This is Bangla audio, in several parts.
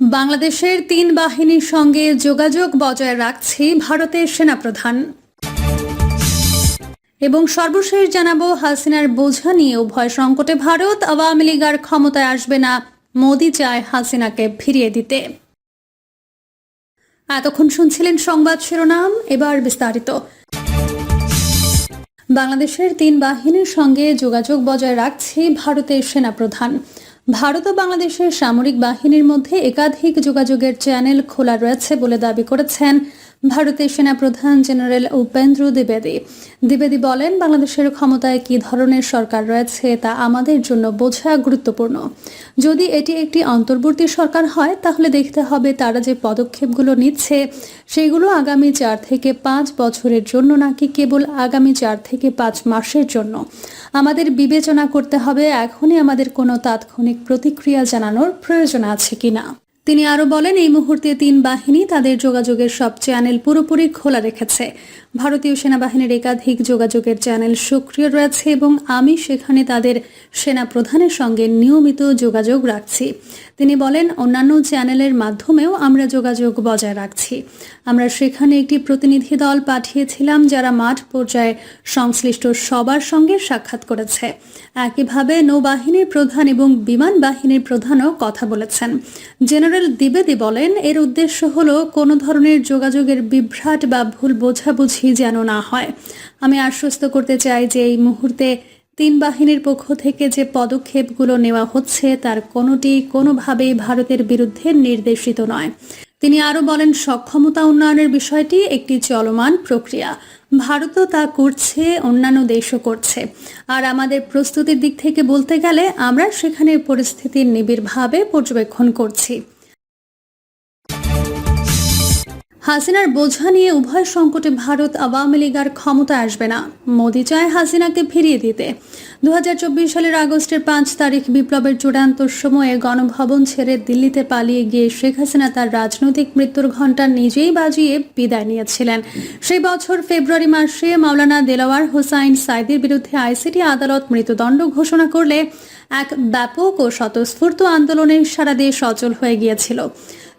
বাংলাদেশের তিন বাহিনীর সঙ্গে যোগাযোগ বজায় রাখছে ভারতের সেনাপ্রধান। এবং সর্বশেষ জানাব, হাসিনার বোঝা নিয়ে উভয় সংকটে ভারত, আওয়ামী লীগ আর ক্ষমতায় আসবে না, মোদি চায় হাসিনাকে ফিরিয়ে দিতে। এতক্ষণ শুনছিলেন সংবাদ শিরোনাম, এবার বিস্তারিত। বাংলাদেশের তিন বাহিনীর সঙ্গে যোগাযোগ বজায় রাখছে ভারতের সেনাপ্রধান। ভারত ও বাংলাদেশের সামরিক বাহিনীর মধ্যে একাধিক যোগাযোগের চ্যানেল খোলা রয়েছে বলে দাবি করেছেন ভারতের সেনাপ্রধান জেনারেল উপেন্দ্র দ্বিবেদী। দ্বিবেদী বলেন, বাংলাদেশের ক্ষমতায় কী ধরনের সরকার রয়েছে তা আমাদের জন্য বোঝা গুরুত্বপূর্ণ। যদি এটি একটি অন্তর্বর্তী সরকার হয়, তাহলে দেখতে হবে তারা যে পদক্ষেপগুলো নিচ্ছে, সেগুলো আগামী চার থেকে পাঁচ বছরের জন্য নাকি কেবল আগামী চার থেকে পাঁচ মাসের জন্য। আমাদের বিবেচনা করতে হবে, এখনই আমাদের কোনো তাৎক্ষণিক প্রতিক্রিয়া জানানোর প্রয়োজন আছে কিনা। তিনি আরও বলেন এই মুহূর্তে তিন বাহিনী তাদের যোগাযোগের সব চ্যানেল পুরোপুরি খোলা রেখেছে। ভারতীয় সেনাবাহিনীর একাধিক যোগাযোগের চ্যানেল সক্রিয় রয়েছে এবং আমি সেখানে তাদের সেনা প্রধানের সঙ্গে নিয়মিত যোগাযোগ রাখছি। তিনি বলেন, অন্যান্য চ্যানেলের মাধ্যমেও আমরা যোগাযোগ বজায় রাখছি। আমরা সেখানে একটি প্রতিনিধি দল পাঠিয়েছিলাম যারা মাঠ পর্যায়ে সংশ্লিষ্ট সবার সঙ্গে সাক্ষাৎ করেছে। একইভাবে নৌবাহিনীর প্রধান এবং বিমান বাহিনীর প্রধানও কথা বলেছেন। জেনারেল দ্বিবেদী বলেন, এর উদ্দেশ্য হল কোনো ধরনের যোগাযোগের বিভ্রাট বা ভুল বোঝাবুঝি যেন না হয়। আমি আশ্বস্ত করতে চাই যে এই মুহূর্তে তিন বাহিনীর পক্ষ থেকে যে পদক্ষেপগুলো নেওয়া হচ্ছে, তার কোনোটি কোনোভাবেই ভারতের বিরুদ্ধে নির্দেশিত নয়। তিনি আরও বলেন, সক্ষমতা উন্নয়নের বিষয়টি একটি চলমান প্রক্রিয়া। ভারতও তা করছে, অন্যান্য দেশও করছে। আর আমাদের প্রস্তুতির দিক থেকে বলতে গেলে, আমরা সেখানে পরিস্থিতির নিবিড়ভাবে পর্যবেক্ষণ করছি। হাসিনার বোঝা নিয়ে উভয় সংকটে ভারত আওয়ামী লীগ আর ক্ষমতায় আসবে না। মোদি চায় হাসিনাকে ফিরিয়ে দিতে। দুহাজার চব্বিশ সালের আগস্টের পাঁচ তারিখ বিপ্লবের চূড়ান্ত সময়ে গণভবন ছেড়ে দিল্লিতে পালিয়ে গিয়ে শেখ হাসিনা তার রাজনৈতিক মৃত্যুর ঘণ্টা নিজেই বাজিয়ে বিদায় নিয়েছিলেন। সেই বছর ফেব্রুয়ারি মাসে মাওলানা দেলাওয়ার হোসাইন সাইদির বিরুদ্ধে আইসিটি আদালত মৃত্যুদণ্ড ঘোষণা করলে এক ব্যাপক ও স্বতঃস্ফূর্ত আন্দোলনে সারা দেশ অচল হয়ে গিয়েছিল।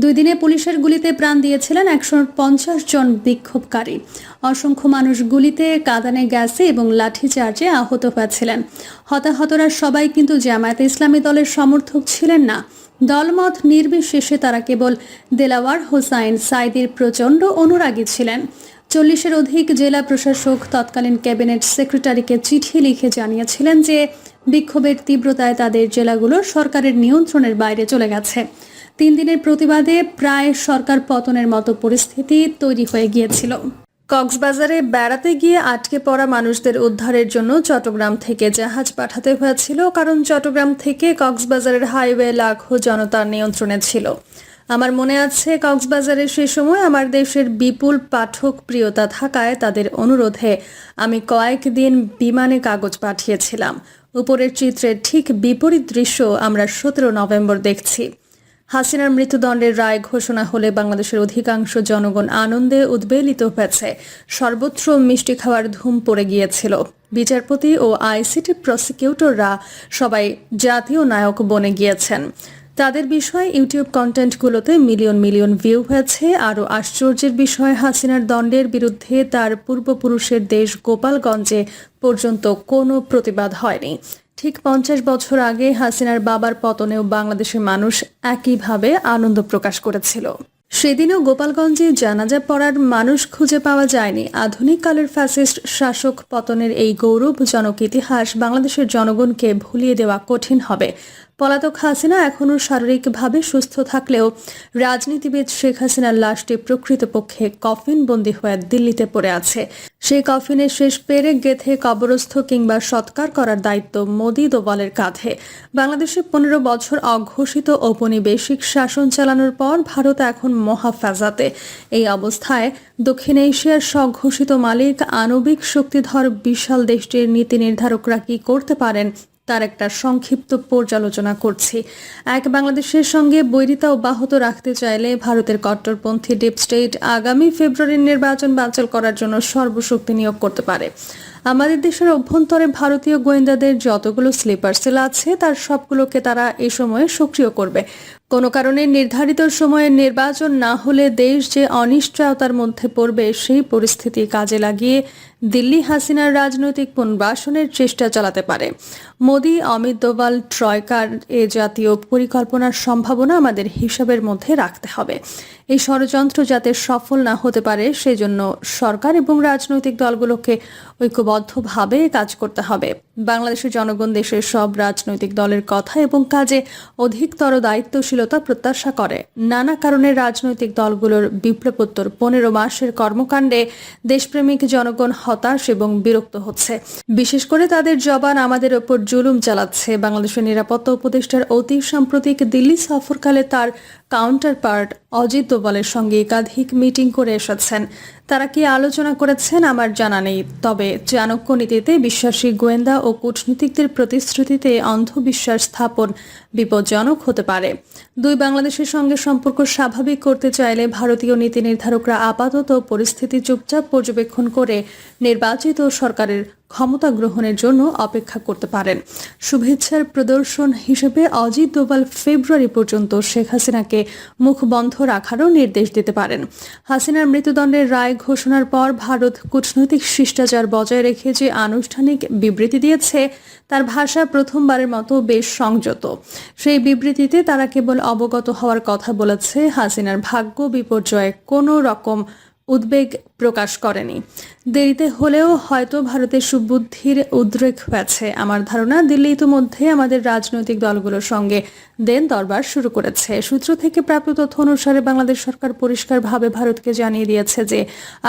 দুই দিনে পুলিশের গুলিতে প্রাণ দিয়েছিলেন একশো পঞ্চাশ জন বিক্ষোভকারী। অসংখ্য মানুষ গুলিতে, কাদানে, গ্যাসে এবং লাঠিচার্জে আহত হয়েছিলেন। হতাহতরা সবাই কিন্তু জামায়াতে ইসলামী দলের সমর্থক ছিলেন না। দলমত নির্বিশেষে তারা কেবল দেলাওয়ার হোসাইন সাইদির প্রচণ্ড অনুরাগী ছিলেন। চল্লিশের অধিক জেলা প্রশাসক তৎকালীন ক্যাবিনেট সেক্রেটারিকে চিঠি লিখে জানিয়েছিলেন যে, বিক্ষোভের তীব্রতায় তাদের জেলাগুলো সরকারের নিয়ন্ত্রণের বাইরে চলে গেছে। তিন দিনের প্রতিবাদে প্রায় সরকার পতনের মতো পরিস্থিতি তৈরি হয়ে গিয়েছিল। কক্সবাজারে বেড়াতে গিয়ে আটকে পড়া মানুষদের উদ্ধারের জন্য চট্টগ্রাম থেকে জাহাজ পাঠাতে হয়েছিল, কারণ চট্টগ্রাম থেকে কক্সবাজারের হাইওয়ে লাখো জনতার নিয়ন্ত্রণে ছিল। আমার মনে আছে, কক্সবাজারে সে সময় আমার দেশের বিপুল পাঠক প্রিয়তা থাকায় তাদের অনুরোধে আমি কয়েকদিন বিমানে কাগজ পাঠিয়েছিলাম। উপরের চিত্রের ঠিক বিপরীত দৃশ্য আমরা সতেরো নভেম্বর দেখছি। হাসিনার মৃত্যুদণ্ডের রায় ঘোষণা হলে বাংলাদেশের অধিকাংশ জনগণ আনন্দে উদ্বেলিত হয়েছে। সর্বত্র মিষ্টি খাওয়ার ধুম পড়ে গিয়েছিল। বিচারপতি ও আইসিটি প্রসিকিউটররা সবাই জাতীয় নায়ক বনে গিয়েছেন। তাদের বিষয়ে ইউটিউব কন্টেন্টগুলোতে মিলিয়ন মিলিয়ন ভিউ হয়েছে। আরও আশ্চর্যের বিষয়, হাসিনার দণ্ডের বিরুদ্ধে তার পূর্বপুরুষের দেশ গোপালগঞ্জে পর্যন্ত কোনো প্রতিবাদ হয়নি। ঠিক পঞ্চাশ বছর আগে হাসিনার বাবার পতনেও বাংলাদেশের মানুষ একইভাবে আনন্দ প্রকাশ করেছিল। সেদিনও গোপালগঞ্জে জানাজা পড়ার মানুষ খুঁজে পাওয়া যায়নি। আধুনিক কালের ফ্যাসিস্ট শাসক পতনের এই গৌরবজনক ইতিহাস বাংলাদেশের জনগণকে ভুলিয়ে দেওয়া কঠিন হবে। পলাতক হাসিনা এখনও শারীরিকভাবে সুস্থ থাকলেও রাজনীতিবিদ শেখ হাসিনার লাশটি প্রকৃতপক্ষে কফিন বন্দী হয়ে দিল্লিতে পড়ে আছে। সেই কফিনে শেষ পেরেক গেথে কবরস্থ কিংবা সৎকার করার দায়িত্ব মোদি দোবালের কাঁধে। বাংলাদেশে পনেরো বছর অঘোষিত ঔপনিবেশিক শাসন চালানোর পর ভারত এখন মহাফাজাতে। এই অবস্থায় দক্ষিণ এশিয়ার স্বঘোষিত মালিক আণবিক শক্তিধর বিশাল দেশটির নীতি নির্ধারকরা কি করতে পারেন তার একটা সংক্ষিপ্ত পর্যালোচনা করছি। এক বাংলাদেশের সঙ্গে বৈরিতা অব্যাহত রাখতে চাইলে ভারতের কট্টরপন্থী ডিপ স্টেট আগামী ফেব্রুয়ারির নির্বাচন বাঞ্চল করার জন্য সর্বশক্তি নিয়োগ করতে পারে। আমাদের দেশের অভ্যন্তরে ভারতীয় গোয়েন্দাদের যতগুলো স্লিপার সেল আছে, তার সবগুলোকে তারা এ সময়ে সক্রিয় করবে। কোনো কারণে নির্ধারিত সময়ে নির্বাচন না হলে দেশ যে অনিশ্চয়তার মধ্যে পড়বে সেই পরিস্থিতি কাজে লাগিয়ে দিল্লি হাসিনার রাজনৈতিক পুনর্বাসনের চেষ্টা চালাতে পারে। মোদী, অমিত দোভাল, ট্রয়কার এ জাতীয় পরিকল্পনার সম্ভাবনা আমাদের হিসাবের মধ্যে রাখতে হবে। এই ষড়যন্ত্র যাতে সফল না হতে পারে, সেজন্য সরকার এবং রাজনৈতিক দলগুলোকে ঐক্যবদ্ধভাবে কাজ করতে হবে। বাংলাদেশের জনগণ দেশের সব রাজনৈতিক দলের কথা এবং কাজে অধিকতর দায়িত্বশীলতা প্রত্যাশা করে। নানা কারণে রাজনৈতিক দলগুলোর বিপ্লবোত্তর পনেরো মাসের কর্মকাণ্ডে দেশপ্রেমিক জনগণ হতাশ এবং বিরক্ত হচ্ছে। বিশেষ করে তাদের জবান আমাদের ওপর জুলুম চালাচ্ছে। বাংলাদেশের নিরাপত্তা উপদেষ্টার অতি সাম্প্রতিক দিল্লি সফরকালে তার কাউন্টার পার্ট অজিত দোভালের সঙ্গে একাধিক মিটিং করে এসেছেন। তারা কি আলোচনা করেছেন আমার জানা নেই। তবে চাণক্য নীতিতে বিশ্বাসী গোয়েন্দা ও কূটনীতিকদের প্রতিশ্রুতিতে অন্ধবিশ্বাস স্থাপন বিপজ্জনক হতে পারে। দুই বাংলাদেশের সঙ্গে সম্পর্ক স্বাভাবিক করতে চাইলে ভারতীয় নীতি নির্ধারকরা আপাতত পরিস্থিতি চুপচাপ পর্যবেক্ষণ করে নির্বাচিত সরকারের ক্ষমতা গ্রহণের জন্য অপেক্ষা করতে পারেন। শুভেচ্ছার প্রদর্শন হিসেবে অজিত দোভাল ফেব্রুয়ারি পর্যন্ত শেখ হাসিনাকে মুখ বন্ধ রাখারও নির্দেশ দিতে পারেন। হাসিনার মৃত্যুদণ্ডের রায় ঘোষণার পর ভারত কূটনৈতিক শিষ্টাচার বজায় রেখে যে আনুষ্ঠানিক বিবৃতি দিয়েছে, তার ভাষা প্রথমবারের মতো বেশ সংযত। সেই বিবৃতিতে তারা কেবল অবগত হওয়ার কথা বলেছে, হাসিনার ভাগ্য বিপর্যয়ে কোনো রকম উদ্বেগ প্রকাশ করেনি। দেরিতে হলেও হয়তো ভারতের সুবুদ্ধির উদ্রেক হয়েছে। আমার ধারণা, দিল্লি ইতিমধ্যে আমাদের রাজনৈতিক দলগুলোর সঙ্গে দেন দরবার শুরু করেছে। সূত্র থেকে প্রাপ্ত তথ্য অনুসারে বাংলাদেশ সরকার পরিষ্কারভাবে ভারতকে জানিয়ে দিয়েছে যে,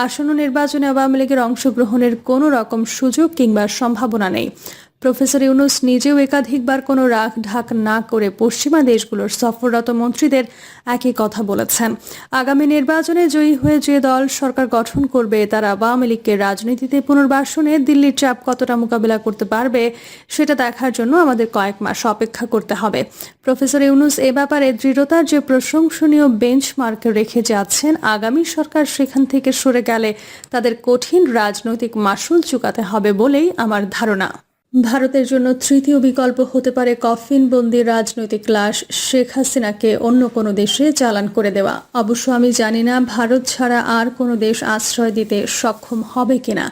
আসন্ন নির্বাচনে আওয়ামী লীগের অংশগ্রহণের কোনো রকম সুযোগ কিংবা সম্ভাবনা নেই। প্রফেসর ইউনুস নিজেও একাধিকবার কোনো রাগ ঢাক না করে পশ্চিমা দেশগুলোর সফররত মন্ত্রীদের একই কথা বলেছেন। আগামী নির্বাচনে জয়ী হয়ে যে দল সরকার গঠন করবে, তারা আওয়ামী লীগকে রাজনীতিতে পুনর্বাসনে দিল্লির চাপ কতটা মোকাবিলা করতে পারবে, সেটা দেখার জন্য আমাদের কয়েক মাস অপেক্ষা করতে হবে। প্রফেসর ইউনুস এ ব্যাপারে দৃঢ়তার যে প্রশংসনীয় বেঞ্চমার্ক রেখে যাচ্ছেন, আগামী সরকার সেখান থেকে সরে গেলে তাদের কঠিন রাজনৈতিক মাসুল চুকাতে হবে বলেই আমার ধারণা। ভারতের জন্য তৃতীয় বিকল্প হতে পারে কফিন বন্দি রাজনৈতিক লাশ। শেখ হাসিনাকে অন্য কোনো দেশে চালান করে দেওয়া। অবশ্য আমি জানি না ভারত ছাড়া আর কোনো দেশ আশ্রয় দিতে সক্ষম হবে কিনা।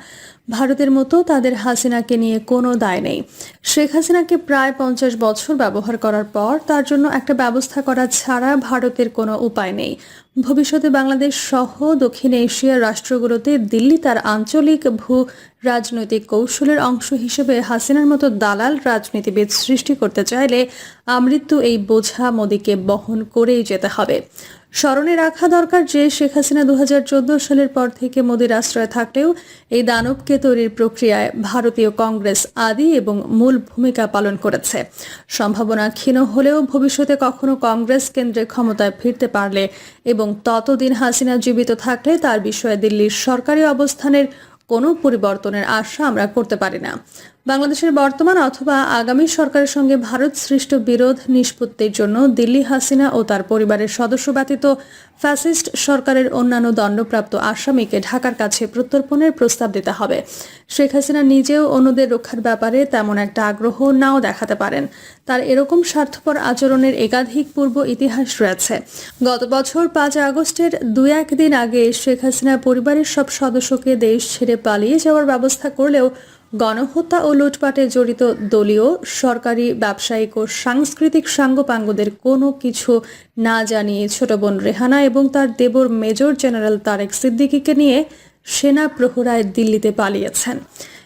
ভারতের মতো তাদের হাসিনাকে নিয়ে কোনো দায় নেই। শেখ হাসিনাকে প্রায় পঞ্চাশ বছর ব্যবহার করার পর তার জন্য একটা ব্যবস্থা করা ছাড়া ভারতের কোনো উপায় নেই। ভবিষ্যতে বাংলাদেশ সহ দক্ষিণ এশিয়ার রাষ্ট্রগুলোতে দিল্লি তার আঞ্চলিক ভূ রাজনৈতিক কৌশলের অংশ হিসেবে হাসিনার মতো দালাল রাজনীতিবিদ সৃষ্টি করতে চাইলে আমৃত্যু এই বোঝা মোদীকে বহন করেই যেতে হবে। স্মরণে রাখা দরকার যে শেখ হাসিনা দুহাজার চোদ্দ সালের পর থেকে মোদীর আশ্রয় থাকলেও এই দানবকে তৈরির প্রক্রিয়ায় ভারতীয় কংগ্রেস আদি এবং মূল ভূমিকা পালন করেছে। সম্ভাবনা ক্ষীণ হলেও ভবিষ্যতে কখনো কংগ্রেস কেন্দ্রে ক্ষমতায় ফিরতে পারলে এবং ততদিন হাসিনা জীবিত থাকলে তার বিষয়ে দিল্লির সরকারি অবস্থানের কোনো পরিবর্তনের আশা আমরা করতে পারি না। বাংলাদেশের বর্তমান অথবা আগামী সরকারের সঙ্গে ভারত সৃষ্ট বিরোধ নিষ্পত্তির জন্য দিল্লি হাসিনা ও তার পরিবারের সদস্য ব্যতীত ফ্যাসিস্ট সরকারের অন্যান্য দণ্ডপ্রাপ্ত আসামিকে ঢাকার কাছে প্রত্যর্পণের প্রস্তাব দিতে হবে। শেখ হাসিনা নিজেও অন্যদের রক্ষার ব্যাপারে তেমন একটা আগ্রহ নাও দেখাতে পারেন। তার এরকম স্বার্থপর আচরণের একাধিক পূর্ব ইতিহাস রয়েছে। গত বছর পাঁচ আগস্টের দু একদিন আগে শেখ হাসিনা পরিবারের সব সদস্যকে দেশ ছেড়ে পালিয়ে যাওয়ার ব্যবস্থা করলেও গণহত্যা ও লুটপাটে জড়িত দলীয়, সরকারি, ব্যবসায়িক ও সাংস্কৃতিক সাঙ্গপাঙ্গদের কোনো কিছু না জানিয়ে ছোট বোন রেহানা এবং তার দেবর মেজর জেনারেল তারেক সিদ্দিকিকে নিয়ে সেনা প্রহরায় দিল্লিতে পালিয়েছেন।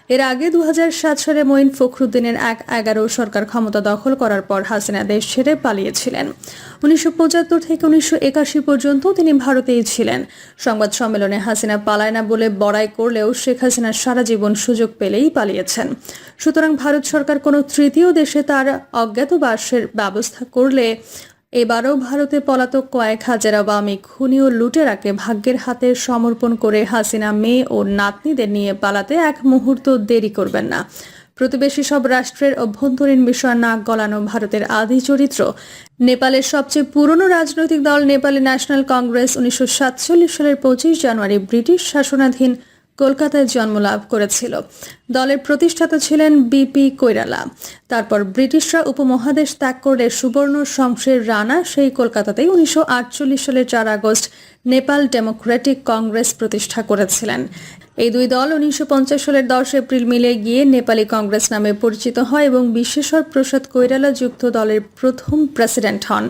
এর আগে দুহাজার সাত সালে মঈন ফখরুদ্দিনের এক এগারো সরকার ক্ষমতা দখল করার পর হাসিনা দেশ ছেড়ে পালিয়েছিলেন। উনিশশো পঁচাত্তর থেকে উনিশশো একাশি পর্যন্ত তিনি ভারতেই ছিলেন। সংবাদ সম্মেলনে হাসিনা পালায় না বলে বড়াই করলেও শেখ হাসিনা সারা জীবন সুযোগ পেলেই পালিয়েছেন। সুতরাং ভারত সরকার কোনো তৃতীয় দেশে তার অজ্ঞাতবাসের ব্যবস্থা করলে এবারও ভারতে পলাতক কয়েক হাজার আওয়ামী খুনি ও লুটেরাকে ভাগ্যের হাতে সমর্পণ করে হাসিনা মেয়ে ও নাতনিদের নিয়ে পালাতে এক মুহূর্ত দেরি করবেন না। প্রতিবেশী সব রাষ্ট্রের অভ্যন্তরীণ বিষয় নাক গলানো ভারতের আদি চরিত্র। নেপালের সবচেয়ে পুরনো রাজনৈতিক দল নেপালি ন্যাশনাল কংগ্রেস উনিশশো সাতচল্লিশ সালের পঁচিশ জানুয়ারি ব্রিটিশ শাসনাধীন কলকাতায় জন্মলাভ করেছিল। দলের প্রতিষ্ঠাতা ছিলেন বিপি কৈরালা। তারপর ব্রিটিশরা উপমহাদেশ ত্যাগ করলে সুবর্ণ শংসের রানা সেই কলকাতাতেই উনিশশো আটচল্লিশ সালের চার আগস্ট নেপাল ডেমোক্রেটিক কংগ্রেস প্রতিষ্ঠা করেছিলেন। এই দুই দল উনিশশো পঞ্চাশ সালের দশ এপ্রিল মিলে গিয়ে নেপালি কংগ্রেস নামে পরিচিত হয় এবং বিশ্বেশ্বর প্রসাদ কৈরালা যুক্ত দলের প্রথম প্রেসিডেন্ট হন।